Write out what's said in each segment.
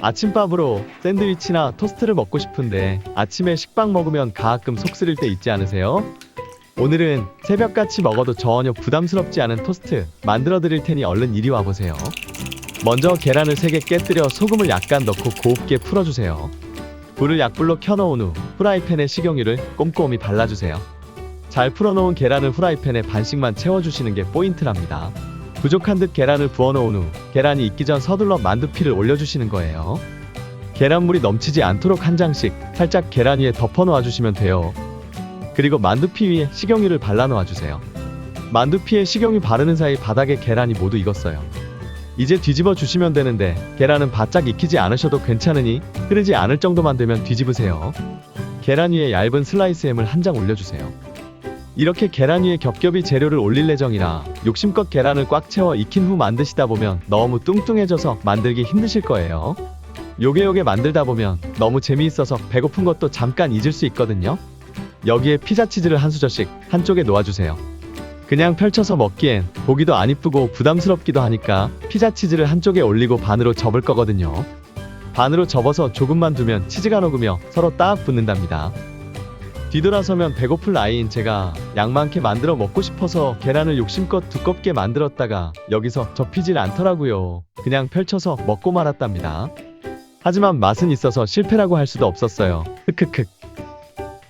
아침밥으로 샌드위치나 토스트를 먹고 싶은데 아침에 식빵 먹으면 가끔 속 쓰릴 때 있지 않으세요? 오늘은 새벽같이 먹어도 전혀 부담스럽지 않은 토스트 만들어 드릴 테니 얼른 이리 와 보세요. 먼저 계란을 3개 깨뜨려 소금을 약간 넣고 곱게 풀어주세요. 불을 약불로 켜놓은 후 후라이팬에 식용유를 꼼꼼히 발라주세요. 잘 풀어놓은 계란을 후라이팬에 반씩만 채워주시는 게 포인트랍니다. 부족한 듯 계란을 부어놓은 후 계란이 익기 전 서둘러 만두피를 올려주시는 거예요. 계란물이 넘치지 않도록 한 장씩 살짝 계란 위에 덮어 놓아주시면 돼요. 그리고 만두피 위에 식용유를 발라 놓아주세요. 만두피에 식용유 바르는 사이 바닥에 계란이 모두 익었어요. 이제 뒤집어 주시면 되는데 계란은 바짝 익히지 않으셔도 괜찮으니 흐르지 않을 정도만 되면 뒤집으세요. 계란 위에 얇은 슬라이스 햄을 한 장 올려주세요. 이렇게 계란 위에 겹겹이 재료를 올릴 예정이라 욕심껏 계란을 꽉 채워 익힌 후 만드시다 보면 너무 뚱뚱해져서 만들기 힘드실 거예요. 요게 요게 만들다 보면 너무 재미있어서 배고픈 것도 잠깐 잊을 수 있거든요. 여기에 피자 치즈를 한 수저씩 한쪽에 놓아주세요. 그냥 펼쳐서 먹기엔 보기도 안 이쁘고 부담스럽기도 하니까 피자 치즈를 한쪽에 올리고 반으로 접을 거거든요. 반으로 접어서 조금만 두면 치즈가 녹으며 서로 딱 붙는답니다. 뒤돌아서면 배고플 나이인 제가 양 많게 만들어 먹고 싶어서 계란을 욕심껏 두껍게 만들었다가 여기서 접히질 않더라고요. 그냥 펼쳐서 먹고 말았답니다. 하지만 맛은 있어서 실패라고 할 수도 없었어요. 흑흑흑.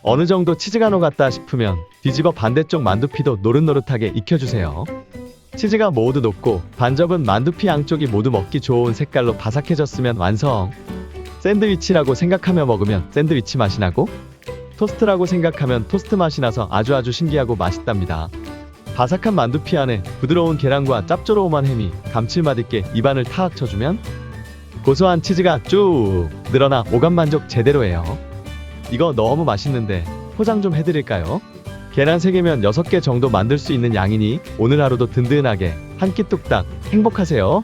어느 정도 치즈가 녹았다 싶으면 뒤집어 반대쪽 만두피도 노릇노릇하게 익혀주세요. 치즈가 모두 녹고 반접은 만두피 양쪽이 모두 먹기 좋은 색깔로 바삭해졌으면 완성. 샌드위치라고 생각하며 먹으면 샌드위치 맛이 나고 토스트라고 생각하면 토스트 맛이 나서 아주 아주 신기하고 맛있답니다. 바삭한 만두피 안에 부드러운 계란과 짭조름한 햄이 감칠맛 있게 입안을 탁 쳐주면 고소한 치즈가 쭉 늘어나 오감 만족 제대로예요. 이거 너무 맛있는데 포장 좀 해드릴까요? 계란 3개면 6개 정도 만들 수 있는 양이니 오늘 하루도 든든하게 한 끼 뚝딱 행복하세요.